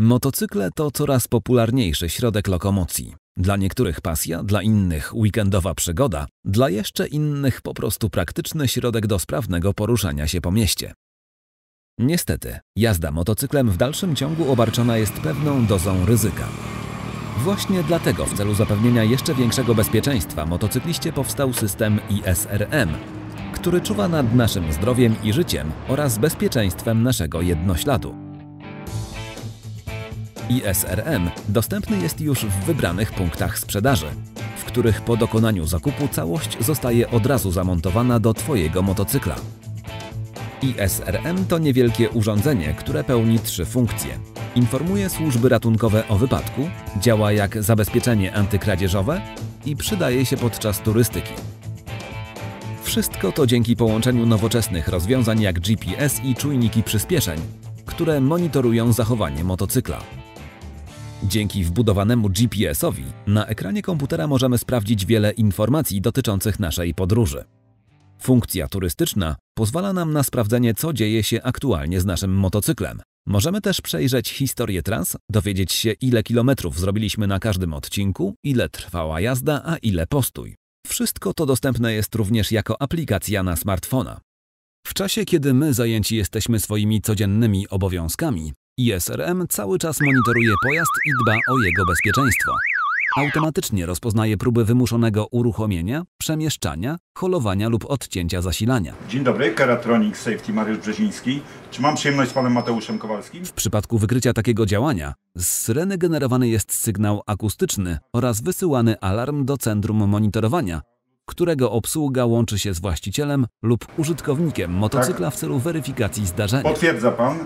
Motocykle to coraz popularniejszy środek lokomocji. Dla niektórych pasja, dla innych weekendowa przygoda, dla jeszcze innych po prostu praktyczny środek do sprawnego poruszania się po mieście. Niestety, jazda motocyklem w dalszym ciągu obarczona jest pewną dozą ryzyka. Właśnie dlatego w celu zapewnienia jeszcze większego bezpieczeństwa motocykliście powstał system ISRM, który czuwa nad naszym zdrowiem i życiem oraz bezpieczeństwem naszego jednośladu. ISRM dostępny jest już w wybranych punktach sprzedaży, w których po dokonaniu zakupu całość zostaje od razu zamontowana do Twojego motocykla. ISRM to niewielkie urządzenie, które pełni trzy funkcje. Informuje służby ratunkowe o wypadku, działa jak zabezpieczenie antykradzieżowe i przydaje się podczas turystyki. Wszystko to dzięki połączeniu nowoczesnych rozwiązań jak GPS i czujniki przyspieszeń, które monitorują zachowanie motocykla. Dzięki wbudowanemu GPS-owi na ekranie komputera możemy sprawdzić wiele informacji dotyczących naszej podróży. Funkcja turystyczna pozwala nam na sprawdzenie, co dzieje się aktualnie z naszym motocyklem. Możemy też przejrzeć historię tras, dowiedzieć się, ile kilometrów zrobiliśmy na każdym odcinku, ile trwała jazda, a ile postój. Wszystko to dostępne jest również jako aplikacja na smartfona. W czasie, kiedy my zajęci jesteśmy swoimi codziennymi obowiązkami, ISRM cały czas monitoruje pojazd i dba o jego bezpieczeństwo. Automatycznie rozpoznaje próby wymuszonego uruchomienia, przemieszczania, holowania lub odcięcia zasilania. Dzień dobry, Keratronic Safety Mariusz Brzeziński. Czy mam przyjemność z panem Mateuszem Kowalskim? W przypadku wykrycia takiego działania z syreny generowany jest sygnał akustyczny oraz wysyłany alarm do centrum monitorowania, którego obsługa łączy się z właścicielem lub użytkownikiem motocykla w celu weryfikacji zdarzenia. Potwierdza pan?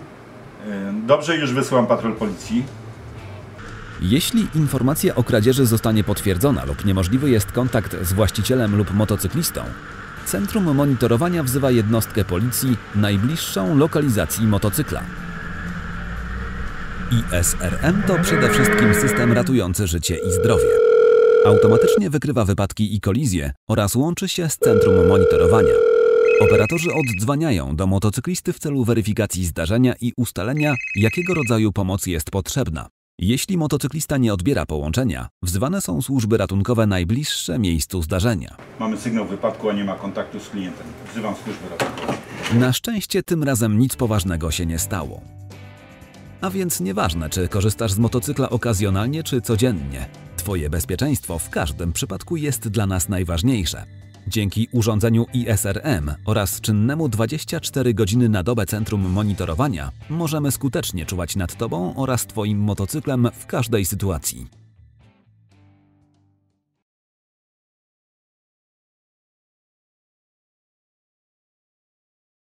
Dobrze, już wysyłam patrol policji. Jeśli informacja o kradzieży zostanie potwierdzona lub niemożliwy jest kontakt z właścicielem lub motocyklistą, Centrum Monitorowania wzywa jednostkę policji najbliższą lokalizacji motocykla. ISRM to przede wszystkim system ratujący życie i zdrowie. Automatycznie wykrywa wypadki i kolizje oraz łączy się z centrum monitorowania. Operatorzy oddzwaniają do motocyklisty w celu weryfikacji zdarzenia i ustalenia, jakiego rodzaju pomoc jest potrzebna. Jeśli motocyklista nie odbiera połączenia, wzywane są służby ratunkowe najbliższe miejscu zdarzenia. Mamy sygnał wypadku, a nie ma kontaktu z klientem. Wzywam służbę ratunkową. Na szczęście tym razem nic poważnego się nie stało. A więc nieważne, czy korzystasz z motocykla okazjonalnie czy codziennie, Twoje bezpieczeństwo w każdym przypadku jest dla nas najważniejsze. Dzięki urządzeniu ISRM oraz czynnemu 24 godziny na dobę centrum monitorowania możemy skutecznie czuwać nad Tobą oraz Twoim motocyklem w każdej sytuacji.